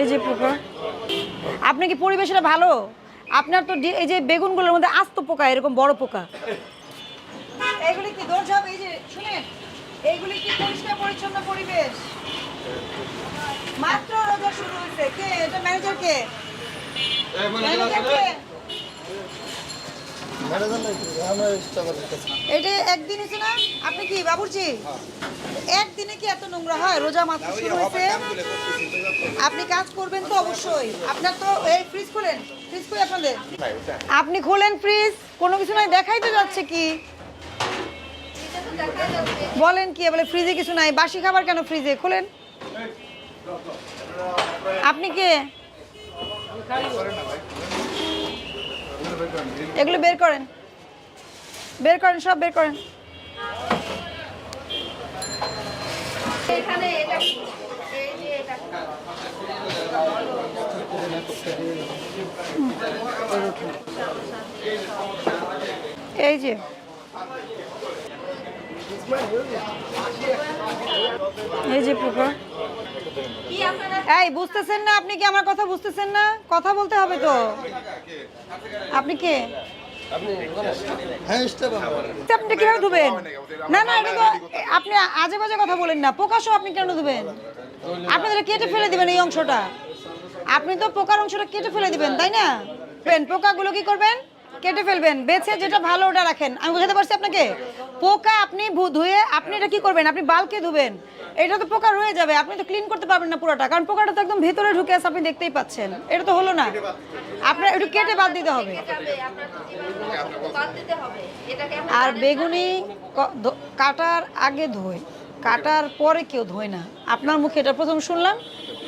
এই যে পোকা। আপনি কি পরিবেশটা ভালো? আপনার তো এই যে বেগুনগুলোর মধ্যে আস্ত পোকা এরকম বড় পোকা। এইগুলি কি দৌড়ঝাপ এই যে শুনেন এইগুলি কি পরিষ্কার পরিচ্ছন্ন পরিবেশ? মাত্র রোজা শুরু হয়েছে। কে? এটা ম্যানেজার কে? ম্যানেজার কে? এটা একদিন না? আপনি কি একদিনে কি এত নোংরা হয়? রোজা মাত্র আপনি কাজ করবেন তো অবশ্যই। আপনার তো এই ফ্রিজ খোলেন। ফ্রিজ আপনাদের আপনি খোলেন ফ্রিজ কোনো কিছু নাই? দেখাই তো যাচ্ছে কি? বলেন কি বলে ফ্রিজে কিছু নাই। বাসি খাবার কেন ফ্রিজে খোলেন। আপনি কে? এগুলো বের করেন। বের করেন সব বের করেন। এই যে এই যে। এই যে পোকা কি আপনারা এই বুঝতেছেন না আপনি কি আমার কথা বুঝতেছেন না? কথা বলতে হবে তো। আপনি কে? হ্যাঁ স্টাফ তো আপনি কীভাবে ধুবেন? না না এটা তো আপনি আজে বাজে কথা বলেন না। পোকাসহ আপনি কেন ধুবেন? আপনি তো কেটে ফেলে দিবেন এই অংশটা। আপনি তো পোকার অংশটা কেটে ফেলে দিবেন তাই না? পোকাগুলো কি করবেন? কেটে ফেলবেন বেছে যেটা ভালো ওটা রাখেন। আমি বুঝাতে পারছি আপনাকে? পোকা আপনি ভু- ধুয়ে আপনি এটা কি করবেন? আপনি বালকে ধুবেন। এটা তো পোকা রয়ে যাবে আপনি তো ক্লিন করতে পারবেন না পুরোটা কারণ পোকাটা তো একদম ভেতরে ঢুকে আছে আপনি দেখতেই পাচ্ছেন। এটা তো হলো না। আপনার একটু কেটে বাদ দিতে হবে। যাবে আপনার তো জীবাণু বাদ দিতে হবে। এটাকে আমরা আর বেগুনি কাটার আগে ধোয়। কাটার পরে কেউ ধোয় না। আপনার মুখে এটা প্রথম শুনলাম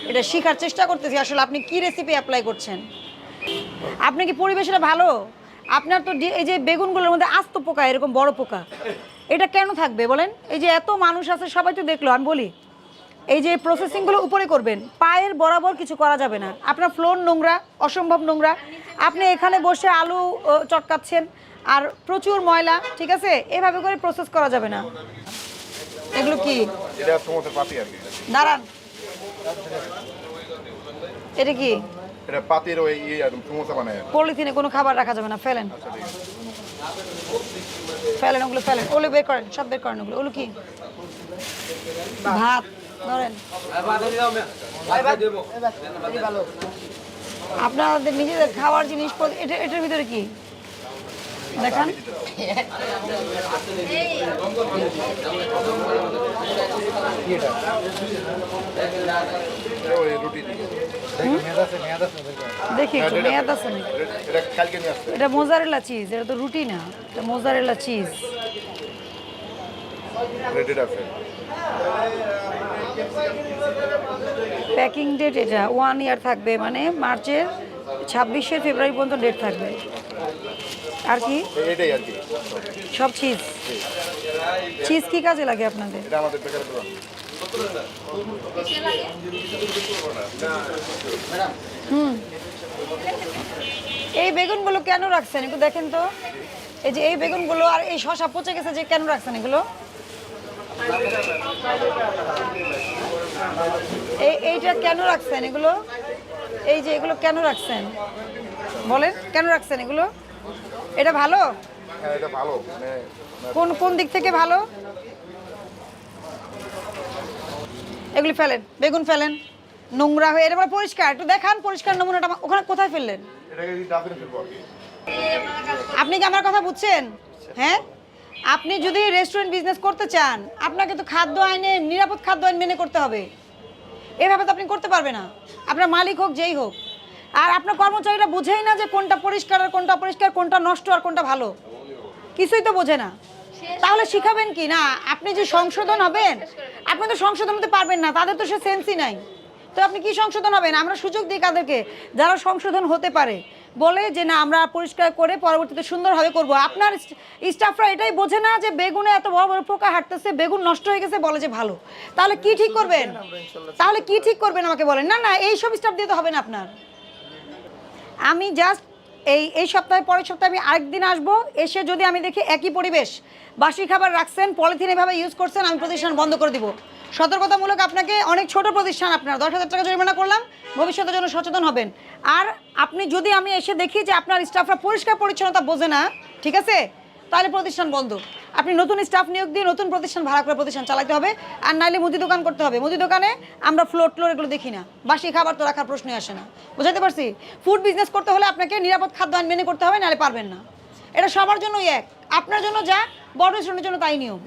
এটা শেখার চেষ্টা করতেছি। আসলে আপনি কি রেসিপি অ্যাপ্লাই করছেন? আপনি কি পরিবেশটা ভালো? আপনার তো এই যে বেগুনগুলোর মধ্যে আস্ত পোকা এরকম বড় পোকা এটা কেন থাকবে বলেন? এই যে এত মানুষ আছে সবাই তো দেখল আমি বলি। এই যে প্রসেসিংগুলো উপরে করবেন পায়ের বরাবর কিছু করা যাবে না। আপনার ফ্লোর নোংরা অসম্ভব নোংরা। আপনি এখানে বসে আলু চটকাচ্ছেন আর প্রচুর ময়লা ঠিক আছে? এভাবে করে প্রসেস করা যাবে না। এগুলো কি? এটা তোমাদের পাতি আর কি। দাঁড়ান। এটা কি? এটা পাতির ওই ইয়ে সমোসা বানায় পলিথিনে কোনো খাবার রাখা যাবে না ফেলেন। ফেলেন ওগুলো ফেলেন। ওগুলো বের করেন সব বের করেন ওগুলো। ওগুলো কি? ভাত ধরেন। আপনাদের নিজেদের খাওয়ার জিনিস এটা এটার ভিতরে কি? দেখান। রুটি দেখি একটু মেয়াদ আছে এটা- মোজারেলা চিজ এটা তো রুটি না এটা মোজারেলা চিজ। প্যাকিং ডেট এটা ওয়ান ইয়ার থাকবে মানে মার্চের ছাব্বিশে ফেব্রুয়ারি পর্যন্ত ডেট থাকবে। আর কি? সব চিজ। চিজ কি কাজে লাগে আপনাদের? বেকার এই বেগুনগুলো কেন রাখছেন? একটু দেখেন তো। এই যে এই বেগুনগুলো আর এই শশা পচে গেছে যে কেন রাখছেন এগুলো? এই এইটা কেন রাখছেন এগুলো? এই যে এগুলো কেন রাখছেন? বলেন কেন রাখছেন এগুলো? এটা ভালো? হ্যাঁ এটা ভালো মানে কোন কোন দিক থেকে ভালো? এগুলি ফেলেন বেগুন ফেলেন নোংরা হয়ে এটা পরিষ্কার একটু দেখান পরিষ্কার নমুনাটা ওখানে কোথায় ফেললেন? আপনি কি আমার কথা বুঝছেন? হ্যাঁ? আপনি যদি রেস্টুরেন্ট বিজনেস করতে চান আপনাকে তো খাদ্য আইনে নিরাপদ খাদ্য আইন মেনে করতে হবে। এভাবে তো আপনি করতে পারবে না। আপনার মালিক হোক যেই হোক। আর আপনার কর্মচারীরা বুঝেই না যে কোনটা পরিষ্কার আর কোনটা অপরিষ্কার কোনটা নষ্ট আর কোনটা ভালো। কিছুই তো বোঝে না। তাহলে শিখাবেন কি? না, আপনি যে সংশোধন হবেন, আপনি তো সংশোধন হতে পারবেন না, তাদের তো সে সেন্সই নাই। তো আপনি কি সংশোধন হবেন? আমরা সুযোগ দিই কাদেরকে, যারা সংশোধন হতে পারে। বলে যে, না, আমরা পরিষ্কার করে পরবর্তীতে সুন্দরভাবে করব। আপনার স্টাফরা এটাই বোঝে না যে, বেগুনে এত বড় বড় পোকা হাঁটতেছে, বেগুন নষ্ট হয়ে গেছে, বলে যে ভালো। তাহলে কি ঠিক করবেন? তাহলে কি ঠিক করবেন আমাকে বলেন? না না এই সব স্টাফ দিয়ে তো হবে না আপনার। আমি জাস্ট এই এই সপ্তাহে, পরের সপ্তাহে আমি আরেকদিন আসব। এসে যদি আমি দেখি একই পরিবেশ, বাসি খাবার রাখছেন, পলিথিন এভাবে ইউজ করছেন, আমি প্রতিষ্ঠান বন্ধ করে দিব। সতর্কতামূলক আপনাকে অনেক ছোট প্রতিষ্ঠান আপনার, দশ হাজার টাকা জরিমানা করলাম, ভবিষ্যতের জন্য সচেতন হবেন। আর আপনি যদি আমি এসে দেখি যে আপনার স্টাফরা পরিষ্কার পরিচ্ছন্নতা বোঝে না, ঠিক আছে? তাহলে প্রতিষ্ঠান বন্ধ। আপনি নতুন স্টাফ নিয়োগ দিয়ে নতুন প্রতিষ্ঠান ভাড়া করে প্রতিষ্ঠান চালাতে হবে। আর নাইলে মুদি দোকান করতে হবে। মুদি দোকানে আমরা ফ্লোর ট্লোর এগুলো দেখি না। বাসি খাবার তো রাখার প্রশ্নই আসে না। বুঝাতে পারছি? ফুড বিজনেস করতে হলে আপনাকে নিরাপদ খাদ্য আইন মেনে করতে হবে নাহলে পারবেন না। এটা সবার জন্যই এক। আপনার জন্য যা বড় শ্রেণির জন্য তাই নিয়ম।